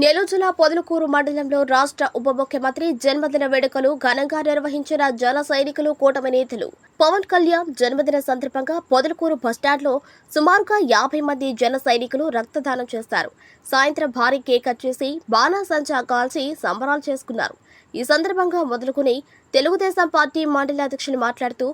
నెల్లూరు జిల్లా పొదలకూరు మండలంలో రాష్ట్ర ఉప ముఖ్యమంత్రి జన్మదిన వేడుకలు ఘనంగా నిర్వహించిన జన సైనికులు కూటమి నేతలు. పవన్ కళ్యాణ్ జన్మదిన సందర్భంగా పొదలకూరు బస్టాండ్లో సుమారుగా యాభై మంది జన సైనికులు రక్తదానం చేస్తారు. సాయంత్రం భారీ కేక్ కట్ చేసి బాణాసంచా కాల్చి సంబరాలు చేసుకున్నారు. ఈ సందర్భంగా మొదలుకుని తెలుగుదేశం పార్టీ మండలి అధ్యక్షులు మాట్లాడుతూ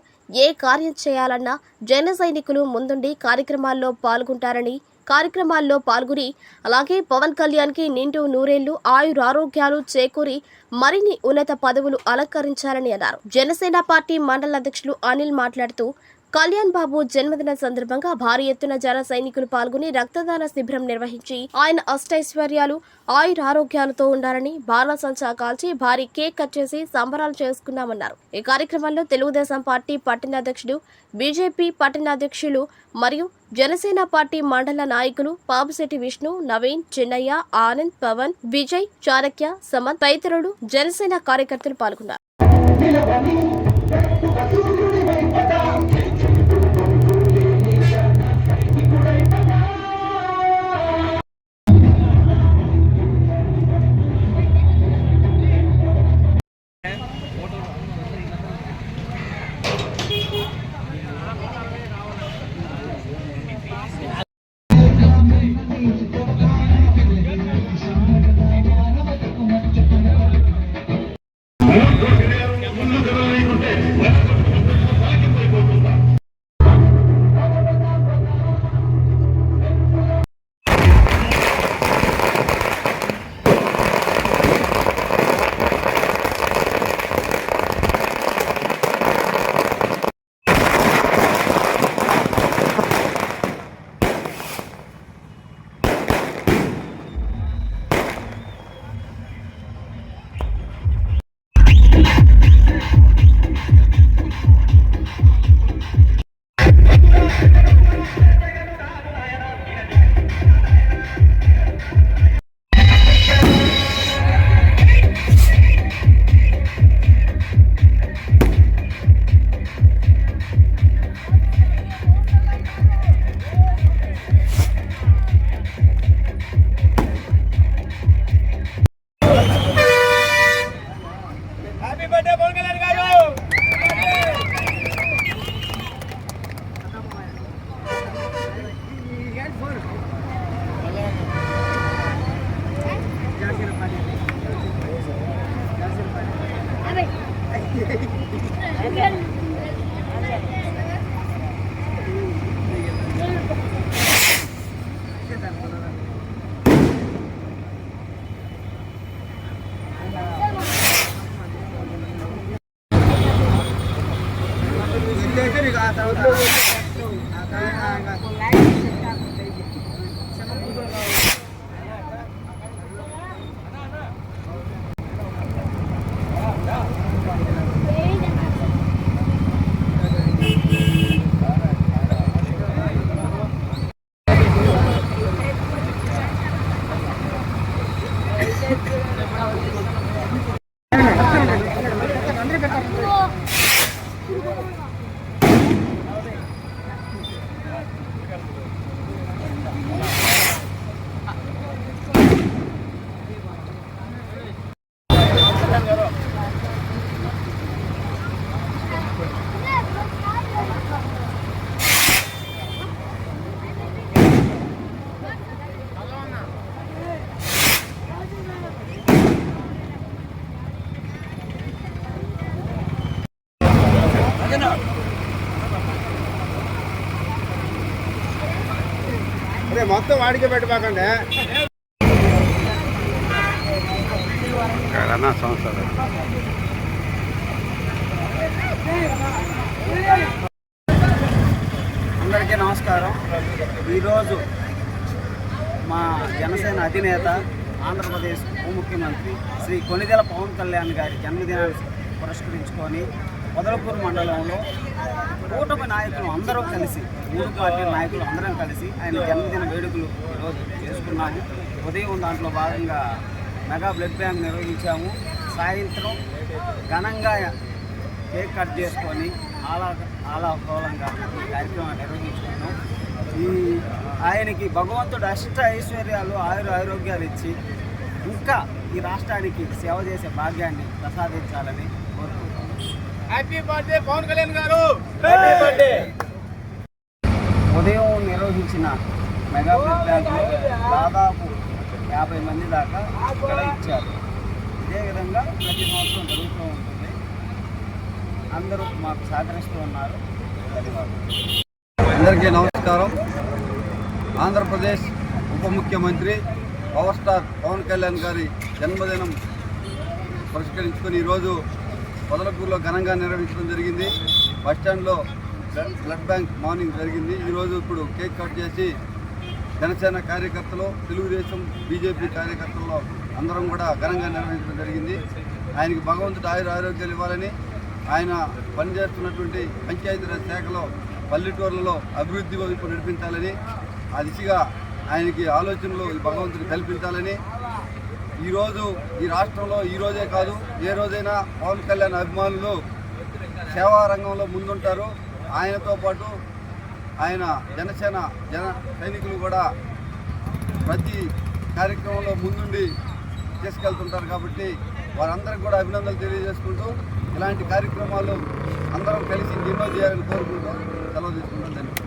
ఏ కార్యం చేయాలన్నా జన సైనికులు ముందుండి కార్యక్రమాల్లో పాల్గొంటారని కార్యక్రమాల్లో పాల్గొని అలాగే పవన్ కళ్యాణ్కి నిండు నూరేళ్ళు ఆయురారోగ్యాలు చేకూరి మరిన్ని ఉన్నత పదవులు అలంకరించాలని అన్నారు. జనసేన పార్టీ మండల అధ్యక్షులు అనిల్ మాట్లాడుతూ కళ్యాణ్ బాబు జన్మదిన సందర్భంగా భారీ ఎత్తున జన సైనికులు పాల్గొని రక్తదాన శిబిరం నిర్వహించి ఆయన అష్టైశ్వర్యాలు ఆయురారోగ్యాలతో ఉండాలని బాణసంచా కాల్చి భారీ కేక్ కట్ చేసి సంబరాలు చేసుకున్నామన్నారు. ఈ కార్యక్రమంలో తెలుగుదేశం పార్టీ పట్టణ అధ్యక్షుడు బీజేపీ పట్టణ అధ్యక్షులు మరియు జనసేన పార్టీ మండల నాయకులు పాపుశెట్టి విష్ణు నవీన్ చిన్నయ్య ఆనంద్ పవన్ విజయ్ చారక్య సమన్ తదితరులు జనసేన కార్యకర్తలు పాల్గొన్నారు. హ్యాపీ బర్త్డే పవన్ కళ్యాణ్ గారు. అదే మొత్తం వాడికే పెట్టబాకండి కరోనా సంవత్సరం. అందరికీ నమస్కారం. ఈరోజు మా జనసేన అధినేత ఆంధ్రప్రదేశ్ ఉప ముఖ్యమంత్రి శ్రీ కొనిదెల పవన్ కళ్యాణ్ గారి జన్మదినాన్ని పురస్కరించుకొని పొదలకూరు మండలంలో కూటమి నాయకులు అందరూ కలిసి మూడు పార్టీల నాయకులు అందరం కలిసి ఆయన జన్మదిన వేడుకలు ఈరోజు చేసుకున్నాము. ఉదయం దాంట్లో భాగంగా మెగా బ్లడ్ బ్యాంక్ నిర్వహించాము. సాయంత్రం ఘనంగా కేక్ కట్ చేసుకొని ఆలా ఆలాహోలంగా ఈ కార్యక్రమాన్ని నిర్వహించుకున్నాం ఈ ఆయనకి భగవంతుడు అష్ట ఐశ్వర్యాలు ఆయుర ఆరోగ్యాలు ఇచ్చి ఇంకా ఈ రాష్ట్రానికి సేవ చేసే భాగ్యాన్ని ప్రసాదించాలని కోరుకుంటున్నాను హ్యాపీ బర్త్డే పవన్ కళ్యాణ్ గారు. ఉదయం నిర్వహించిన మెగా బ్యాంక్లో దాదాపు యాభై మంది దాకా ఇక్కడ ఇచ్చారు. ఇదే విధంగా ప్రతి సంవత్సరం జరుగుతూ ఉంటుంది. అందరూ మాకు సహకరిస్తూ ఉన్నారు. ధన్యవాదాలు. అందరికీ నమస్కారం. ఆంధ్రప్రదేశ్ ఉప ముఖ్యమంత్రి పవర్ స్టార్ పవన్ కళ్యాణ్ గారి జన్మదినం పురస్కరించుకొని ఈరోజు పొదలకూరులో ఘనంగా నిర్వహించడం జరిగింది. బస్టాండ్లో బ్లడ్ బ్లడ్ బ్యాంక్ మార్నింగ్ జరిగింది. ఈరోజు ఇప్పుడు కేక్ కట్ చేసి జనసేన కార్యకర్తలు తెలుగుదేశం బీజేపీ కార్యకర్తల్లో అందరం కూడా ఘనంగా నిర్వహించడం జరిగింది. ఆయనకి భగవంతుడు ఆయుర ఆరోగ్యాలు ఇవ్వాలని ఆయన పనిచేస్తున్నటువంటి పంచాయతీరాజ్ శాఖలో పల్లెటూర్లలో అభివృద్ధి వైపు నడిపించాలని ఆ దిశగా ఆయనకి ఆలోచనలు భగవంతుడు కల్పించాలని ఈరోజు ఈ రాష్ట్రంలో ఈరోజే కాదు ఏ రోజైనా పవన్ కళ్యాణ్ అభిమానులు సేవా రంగంలో ముందుంటారు. ఆయనతో పాటు ఆయన జనసేన జన సైనికులు కూడా ప్రతి కార్యక్రమంలో ముందుండి తీసుకెళ్తుంటారు కాబట్టి వారందరికీ కూడా అభినందనలు తెలియజేసుకుంటూ ఇలాంటి కార్యక్రమాలు అందరం కలిసి ఎన్నో చేయాలని కోరుకుంటూ సెలవు తీసుకుంటాం ధన్యవాదాలు.